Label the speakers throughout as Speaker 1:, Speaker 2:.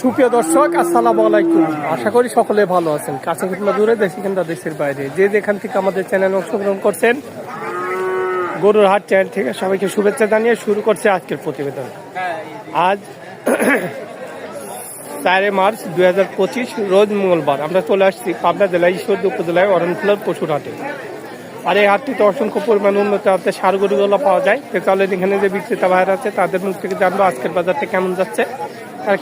Speaker 1: সুপ্রিয় দর্শক, আসসালামু আলাইকুম। আশা করি সকলে ভালো আছেন। কাছে কিংবা দূরে, দেশে কিংবা দেশের বাইরে। যে যেখান থেকে আমাদের চ্যানেল অংশগ্রহণ করছেন, গরুর হাট চ্যানেল থেকে সবাইকে শুভেচ্ছা জানিয়ে শুরু করছে আজকের প্রতিবেদন। আজ চারে মার্চ দুই হাজার পঁচিশ, রোজ মঙ্গলবার। আমরা চলে আসছি পাবনা জেলায় ঈশ্বরদী উপজেলায় অরণখোলার পশুর হাটে। আর এই হাটটিতে অসংখ্য পরিমাণ উন্নত হাতে সার গরুগুলো পাওয়া যায়। তো চলেন এখানে যে বিক্রেতা ভাইয়ের আছে, তাদের মুখ থেকে জানব আজকের বাজারটা কেমন যাচ্ছে।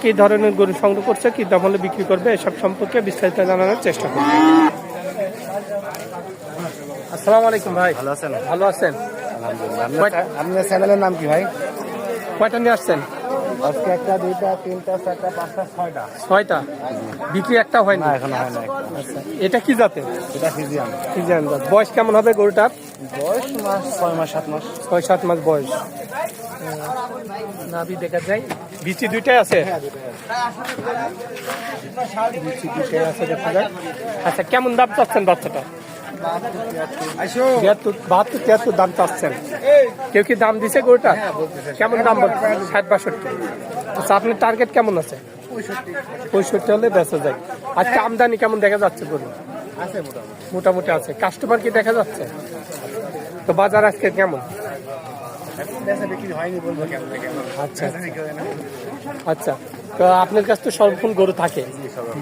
Speaker 1: কি ধরনের গরু সংগ্রহ করছে কি দাম হলে বিক্রি করবে এসব সম্পর্কে বিস্তারিত জানানোর চেষ্টা করব। আসসালামু আলাইকুম ভাই।
Speaker 2: ভালো আছেন?
Speaker 1: ভালো আছেন?
Speaker 2: আপনার চ্যানেলের নাম কি ভাই?
Speaker 1: কয়টা নিয়ে আসছেন?
Speaker 2: আজকে একটা দুইটা তিনটা চারটা পাঁচটা ছয়টা।
Speaker 1: ছয়টা? বিক্রি একটা হয়নি
Speaker 2: না এখনও হয় না
Speaker 1: আচ্ছা এটা কি জাতে
Speaker 2: এটা
Speaker 1: জাত? বয়স কেমন হবে গরুটার?
Speaker 2: বয়স মাস ছয় মাস সাত মাস।
Speaker 1: ছয় সাত মাস বয়স। নাভি দেখা যায় বিচি দুইটাই আছে? বিচি দুইটাই আছে দেখা যায় আচ্ছা কেমন দাম চাচ্ছেন বাচ্চাটা? বাহাত্তর তিয়াত্তর দাম চাচ্ছেন। কেউ কি দাম দিছে গরুটা? কেমন দাম বলছে ষাট বাষট্টি। আচ্ছা আপনার টার্গেট কেমন আছে? পঁয়ষট্টি হলে বেঁচে যায়। আজকে আমদানি কেমন দেখা যাচ্ছে গরু
Speaker 2: মোটামুটি।
Speaker 1: আছে। কাস্টমার কি দেখা যাচ্ছে? তো বাজার আজকে কেমন?
Speaker 2: থেকে
Speaker 1: আচ্ছা আচ্ছা। তো আপনার কাছে তো সর্বক্ষণ গরু থাকে।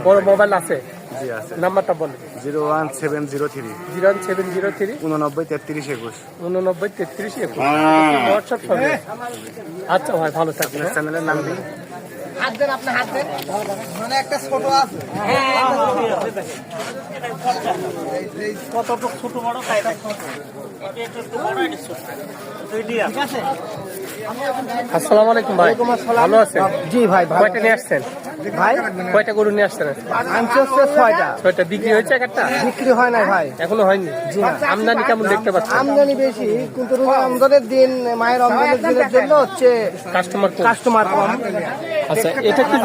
Speaker 1: বড় মোবাইল আছে?
Speaker 2: জি আছে।
Speaker 1: নাম্বারটা বলেন।
Speaker 2: Zero one seven zero three.
Speaker 1: Zero seven zero three.
Speaker 2: উননব্বই তেত্রিশ একুশ।
Speaker 1: উননব্বই তেত্রিশ একুশ। হোয়াটসঅ্যাপ সঙ্গে আচ্ছা ভাই ভালো থাকবেন। হ্যাঁ?
Speaker 2: চ্যানেলের নাম কি
Speaker 3: মানে একটা ছোট আছে। কতটুক ছোট বড় তাই ঠিক আছে
Speaker 1: আসসালামু আলাইকুম ভাই। ভালো আছেন?
Speaker 3: জি ভাই
Speaker 1: ভাই নিয়ে আসছেন?
Speaker 3: ভাই?
Speaker 1: কয়টা গরু নিয়ে আসছেন?
Speaker 3: আনছে হচ্ছে ছয়টা।
Speaker 1: ছয়টা বিক্রি হয়েছে একটা?
Speaker 3: বিক্রি হয় নাই ভাই।
Speaker 1: এখনও হয়নি? আমদানি কেমন দেখতে পাচ্ছেন?
Speaker 3: আমদানি বেশি কিন্তু রমজানের দিন মায়ের রমজানের দিনের জন্য হচ্ছে
Speaker 1: কাস্টমার
Speaker 3: কাস্টমার কম।
Speaker 1: আচ্ছা এটা কি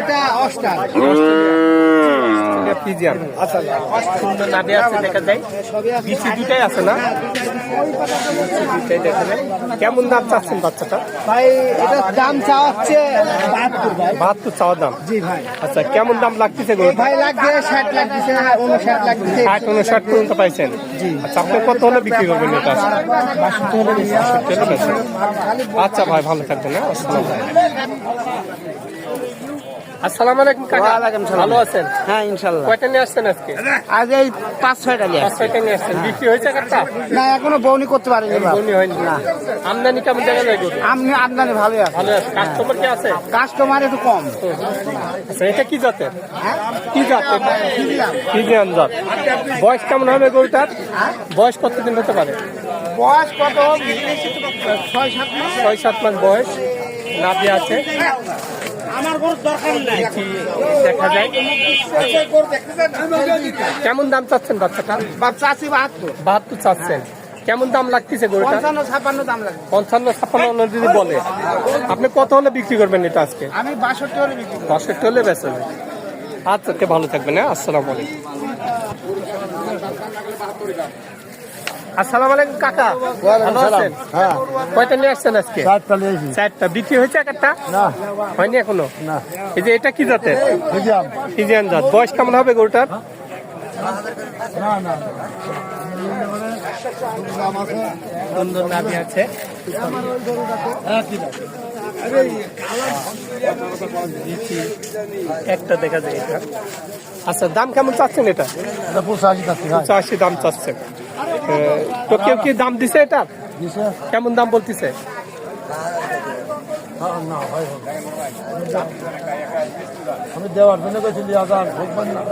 Speaker 3: এটা অস্টার।
Speaker 1: পিজিয়ান আচ্ছা সুন্দর নাভি আছে দেখা যায়।
Speaker 3: সবই
Speaker 1: দুটাই আছে না? দুটাই দেখা যায়। কেমন দাম চাচ্ছেন বাচ্চাটা?
Speaker 3: ভাই এটা দাম চাওয়া হচ্ছে বাহাত্তর ভাই।
Speaker 1: বাহাত্তর চাওয়ার দাম?
Speaker 3: জি ভাই।
Speaker 1: আচ্ছা কেমন দাম লাগতেছে গো
Speaker 3: ভাই লাগছে ষাট লাগতেছে উনষাট লাগছে
Speaker 1: ষাট উনষাট পর্যন্ত পাইছেন? জি। আচ্ছা আপনি কত হলে বিক্রি করবেন এটা। আচ্ছা ভাই ভালো থাকবেন হ্যাঁ? আসসালামু আলাইকুম কাকা।
Speaker 3: ওয়ালাইকুম সালাম।
Speaker 1: ভালো আছেন?
Speaker 3: হ্যাঁ ইনশাল্লাহ।
Speaker 1: কয়টা নিয়ে আসছেন আজকে?
Speaker 3: আজ এই পাঁচ ছয়টা নিয়ে
Speaker 1: পাঁচ ছয়টা নিয়ে আসছেন। বিক্রি হয়েছে একটা
Speaker 3: না এখনও বৌনি করতে পারিনি বাপ।
Speaker 1: বনি হয়নি। আমদানি কেমন দেখা যায় গরু
Speaker 3: আমনি আমদানি ভালোই আছে।
Speaker 1: ভালো আছে। কাস্টমার কি আছে?
Speaker 3: কাস্টমার একটু কম।
Speaker 1: আচ্ছা এটা কি জাতের? কি জাত এটা? ফিজিয়ান। জাত। বয়স কেমন হবে গরুটার? বয়স কতদিন হতে পারে?
Speaker 3: বয়স কত? ছয় সাত মাস।
Speaker 1: ছয় সাত মাস বয়স। নাভি আছে
Speaker 3: আমার গরুর দরকার নেই
Speaker 1: কি দেখা যায়। কেমন দাম চাচ্ছেন বাচ্চাটা?
Speaker 3: বাচ্চা আছি বাহাত্তর।
Speaker 1: বাহাত্তর চাচ্ছেন। কেমন দাম লাগতেছে গরুটা?
Speaker 3: পঞ্চান্ন ছাপান্ন দাম লাগে
Speaker 1: পঞ্চান্ন ছাপ্পান্ন যদি বলে। আপনি কত হলে বিক্রি করবেন এটা আজকে?
Speaker 3: আমি বাষট্টি হলে বিক্রি
Speaker 1: বাষট্টি হলে বেচে আচ্ছা ভালো থাকবেন হ্যাঁ? আসসালামু আলাইকুম। আসসালামু আলাইকুম কাকা। ভালো আছেন?
Speaker 2: হ্যাঁ।
Speaker 1: কয়টা নিয়ে আসছেন আজকে?
Speaker 2: চারটা নিয়েছি
Speaker 1: চারটা। বিক্রি হয়েছে একটা
Speaker 2: না।
Speaker 1: হয়নি এখনও?
Speaker 2: না।
Speaker 1: এই যে এটা কি জাতের? ফিজিয়ান। জাত। বয়স কেমন হবে গরুটার?
Speaker 2: না না।
Speaker 1: সুন্দর আছে। একটা দেখা যায় এটা। আচ্ছা দাম কেমন চাচ্ছেন এটা?
Speaker 2: এটা পঁচাশি
Speaker 1: দাম চাচ্ছেন। তো কেউ কি দাম দিছে এটা? কেমন দাম বলতেছে?
Speaker 2: আমি দেওয়ার জন্য গেছি হাজার ভোগবেন না।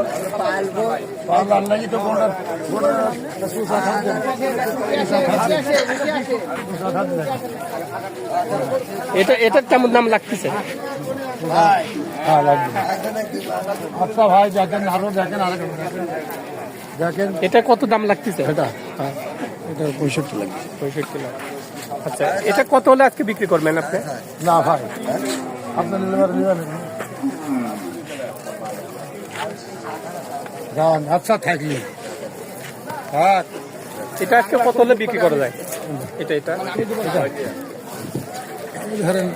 Speaker 2: পারলাম নাকি তো সুসা
Speaker 1: এটা এটার কেমন দাম লাগতেছে?
Speaker 2: হ্যাঁ আচ্ছা ভাই দেখেন আরও দেখেন আরও দেখেন।
Speaker 1: এটা কত দাম লাগতেছে?
Speaker 2: এটা
Speaker 1: হ্যাঁ,
Speaker 2: এটা পঁয়ষট্টি লাগবে।
Speaker 1: পঁয়ষট্টি লাখ। আচ্ছা এটা কত হলে আজকে বিক্রি করবেন আপনি?
Speaker 2: না ভাই আপনার আচ্ছা থাকলি হ্যাঁ
Speaker 1: এটা আজকে কত হলে বিক্রি করা যায়? এটা এটা।
Speaker 2: ধরেন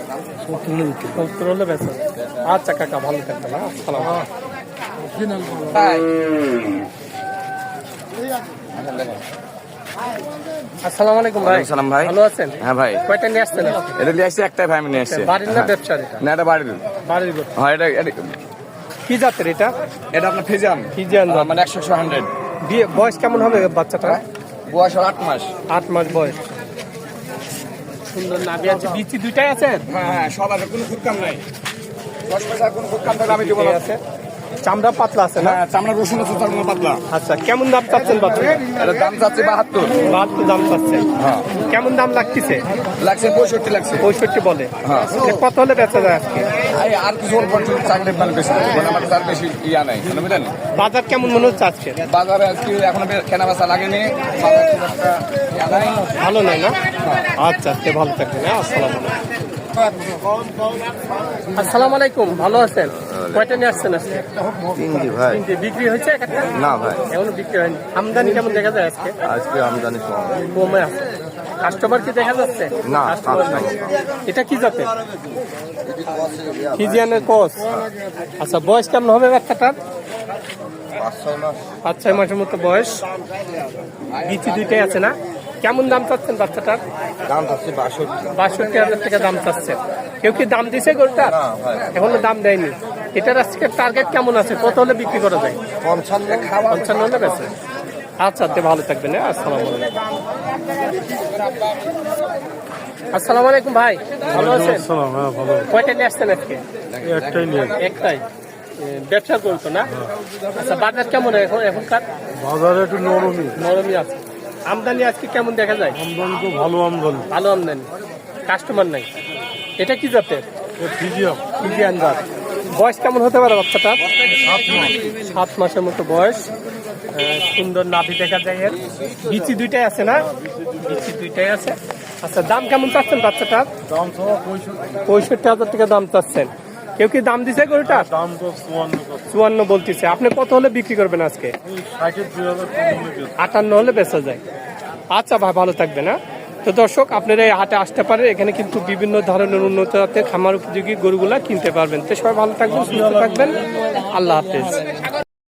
Speaker 2: সত্তর হলে বিক্রি
Speaker 1: সত্তর হলে বেচা আচ্ছা কাকা ভালো থাকবেন হ্যাঁ আসসালাম আসসালামু আলাইকুম ভাই।
Speaker 4: সালাম ভাই।
Speaker 1: ভালো আছেন?
Speaker 4: হ্যাঁ ভাই।
Speaker 1: কয়টা নিয়ে আসছেন?
Speaker 4: এটা নিয়ে আসছি একটাই ভাই আমি নিয়ে আসছি।
Speaker 1: বাড়ির না ব্যবসার এটা?
Speaker 4: না এটা বাড়ির।
Speaker 1: বাড়ির
Speaker 4: হ্যাঁ এটা এটা-
Speaker 1: কি জাতের এটা?
Speaker 4: এটা আপনার ফিজাম
Speaker 1: ফিজিয়ান
Speaker 4: মানে একশো হান্ড্রেড।
Speaker 1: বিয়ে বয়স কেমন হবে বাচ্চাটা
Speaker 4: বয়স আট মাস।
Speaker 1: আট মাস বয়স। সুন্দর নাভি আছে। বিচি দুইটাই আছে?
Speaker 4: হ্যাঁ সব আছে কোনো খুব কাম নাই। দশ পয়সা কোনো খুব কাম থাকলে আমি দেবো না।
Speaker 1: আছে? চামড়া পাতলা আছে না?
Speaker 4: হ্যাঁ চামড়া রসুন আছে কোনো পাতলা।
Speaker 1: আচ্ছা কেমন দাম চাচ্ছেন বাচ্চা
Speaker 4: দাম চাচ্ছে বাহাত্তর।
Speaker 1: বাহাত্তর দাম চাচ্ছেন।
Speaker 4: হ্যাঁ।
Speaker 1: কেমন দাম লাগতেছে?
Speaker 4: লাগছে পঁয়ষট্টি লাগছে।
Speaker 1: পঁয়ষট্টি বলে।
Speaker 4: হ্যাঁ।
Speaker 1: কত হলে বেচা যায় আজকে?
Speaker 4: আর কিছু অল্প চাকরি মানে বেশি মানে আমার তার বেশি ইয়া নাই মানে বুঝলেন?
Speaker 1: বাজার কেমন মনে হচ্ছে আজকে?
Speaker 4: বাজারে আজকে এখনও কেনা বেচা লাগেনি বাজার নাই।
Speaker 1: ভালো নয় না? আচ্ছা আজকে ভালো থাকবেন আসসালাম আসসালামু আলাইকুম ভালো আছেন? কয়টা নিয়ে আসছেন আজকে?
Speaker 5: তিনটি ভাই।
Speaker 1: তিনটে। বিক্রি হয়েছে
Speaker 5: না ভাই।
Speaker 1: এখনও বিক্রি হয়নি। আমদানি কেমন দেখা যায় আজকে?
Speaker 5: আজকে আমদানি কম।
Speaker 1: কমে আছে। কাস্টমার কি দেখা যাচ্ছে?
Speaker 5: না,
Speaker 1: এটা কি জাতের? ফিজিয়ানের কস আচ্ছা বয়স কেমন হবে বাচ্চাটার?
Speaker 5: পাঁচ ছয়
Speaker 1: মাসের মতো বয়স। বিচি দুইটাই আছে না? কেমন দাম চাচ্ছেন বাচ্চাটার?
Speaker 5: দাম হচ্ছে বাষট্টি।
Speaker 1: বাষট্টি হাজার টাকা দাম চাচ্ছে। কেউ কি দাম দিছে গরুটার
Speaker 5: না
Speaker 1: এখনও দাম দেয়নি। এটার আজকে টার্গেট কেমন আছে? কত হলে বিক্রি করা যায়?
Speaker 5: পঞ্চান্ন
Speaker 1: পঞ্চান্ন হলে বেছে আচ্ছা তে ভালো থাকবেন হ্যাঁ? আসসালামু আলাইকুম। আলাইকুম ভাই। ভালো আছেন? কয়টা নিয়ে আসছেন আজকে?
Speaker 2: একটাই নিয়ে
Speaker 1: একটাই। ব্যবসা করতো না? আচ্ছা বাজার কেমন এখন এখনকার?
Speaker 2: বাজারে একটু নরমই।
Speaker 1: নরমই আছে। আমদানি আজকে কেমন দেখা যায়?
Speaker 2: আমদানি তো ভালো আমদানি।
Speaker 1: ভালো আমদানি। কাস্টমার নাই। এটা কি জাতের? জাত। বয়স কেমন হতে পারে বাচ্চাটা সাত মাসের মতো বয়স। সুন্দর নাভি দেখা যায় এর। বিচি দুইটাই আছে না? বিচি দুইটাই আছে। আচ্ছা দাম কেমন চাচ্ছেন বাচ্চাটার?
Speaker 2: দাম পঁয়ষট্টি।
Speaker 1: পঁয়ষট্টি হাজার টাকা দাম চাচ্ছেন। কেউ কি দাম দিছে গরুটা?
Speaker 2: দাম তো চুয়ান্ন
Speaker 1: বলতেছে। আপনি কত হলে বিক্রি করবেন আজকে? আটান্ন হলে বেচা যায়। আচ্ছা ভাই ভালো থাকবে না তো দর্শক আপনারা এই হাটে আসতে পারেন। এখানে কিন্তু বিভিন্ন ধরনের উন্নত জাতের খামার উপযোগী গরুগুলা কিনতে পারবেন। তো সবাই ভালো থাকবেন সুস্থ থাকবেন। আল্লাহ হাফেজ।